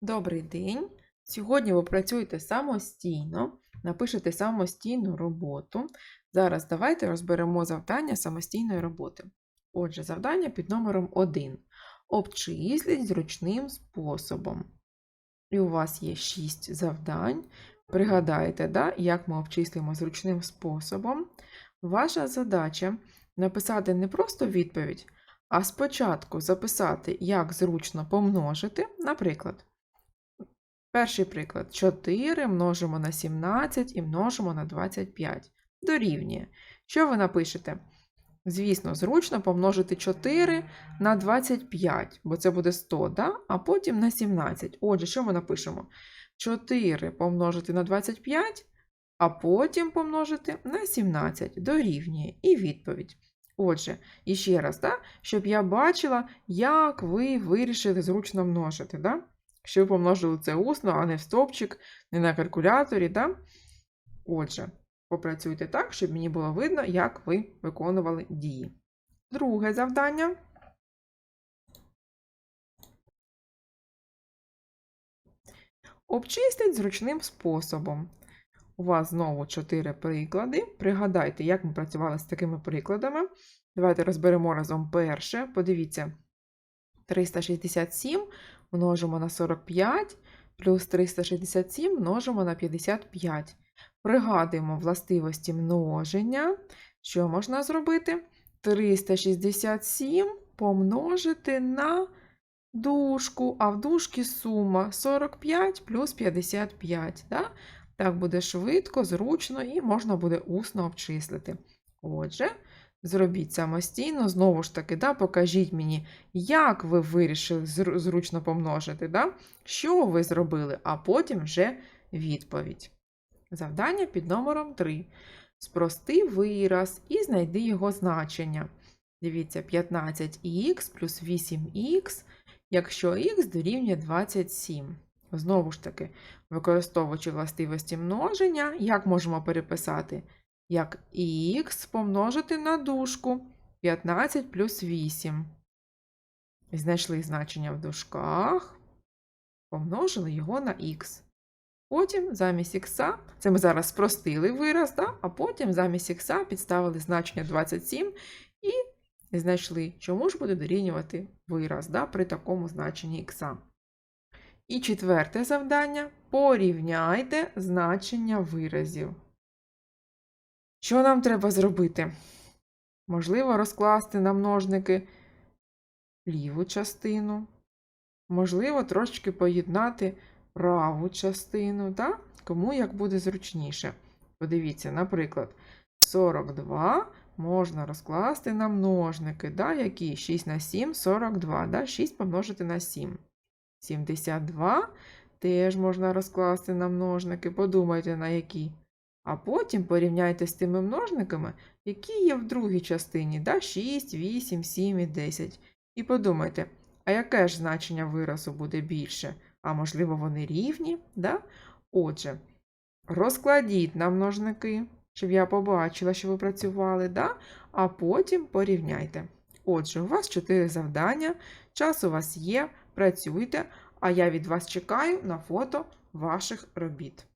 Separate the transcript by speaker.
Speaker 1: Добрий день! Сьогодні ви працюєте самостійно, напишете самостійну роботу. Зараз давайте розберемо завдання самостійної роботи. Отже, завдання під номером 1. Обчисліть зручним способом. І у вас є 6 завдань. Пригадайте, да, як ми обчислюємо зручним способом. Ваша задача написати не просто відповідь, а спочатку записати, як зручно помножити, наприклад. Перший приклад. 4 множимо на 17 і множимо на 25. Дорівнює. Що ви напишете? Звісно, зручно помножити 4 на 25, бо це буде 100, да? а потім на 17. Отже, що ми напишемо? 4 помножити на 25, а потім помножити на 17. Дорівнює. І відповідь. Отже, і ще раз, да? щоб я бачила, як ви вирішили зручно множити. Да? Що ви помножили це усно, а не в стовпчик, не на калькуляторі. Да? Отже, попрацюйте так, щоб мені було видно, як ви виконували дії. Друге завдання. Обчистить зручним способом. У вас знову 4 приклади. Пригадайте, як ми працювали з такими прикладами. Давайте розберемо разом перше. Подивіться, 367 множимо на 45, плюс 367 множимо на 55. Пригадуємо властивості множення. Що можна зробити? 367 помножити на дужку, а в дужці сума 45 плюс 55. Да? Так буде швидко, зручно і можна буде усно обчислити. Отже, зробіть самостійно, знову ж таки, да, покажіть мені, як ви вирішили зручно помножити, да? що ви зробили, а потім вже відповідь. Завдання під номером 3. Спрости вираз і знайди його значення. Дивіться, 15х плюс 8х, якщо х дорівнює 27. Знову ж таки, використовуючи властивості множення, як можемо переписати? Як х помножити на дужку 15 плюс 8. Знайшли значення в дужках, помножили його на х. Потім замість х, це ми зараз спростили вираз, да? а потім замість х підставили значення 27 і знайшли, чому ж буде дорівнювати вираз да? при такому значенні х. І четверте завдання порівняйте значення виразів. Що нам треба зробити? Можливо, розкласти на множники ліву частину. Можливо, трошечки поєднати праву частину, так? кому як буде зручніше. Подивіться, наприклад, 42 можна розкласти на множники, да? які 6 на 7 42, да? 6 помножити на 7. 72 теж можна розкласти на множники, подумайте на які. А потім порівняйте з тими множниками, які є в другій частині, да? 6, 8, 7 і 10. І подумайте, а яке ж значення виразу буде більше? А можливо, вони рівні? Да? Отже, розкладіть на множники, щоб я побачила, що ви працювали, да? а потім порівняйте. Отже, у вас 4 завдання, час у вас є, працюйте, а я від вас чекаю на фото ваших робіт.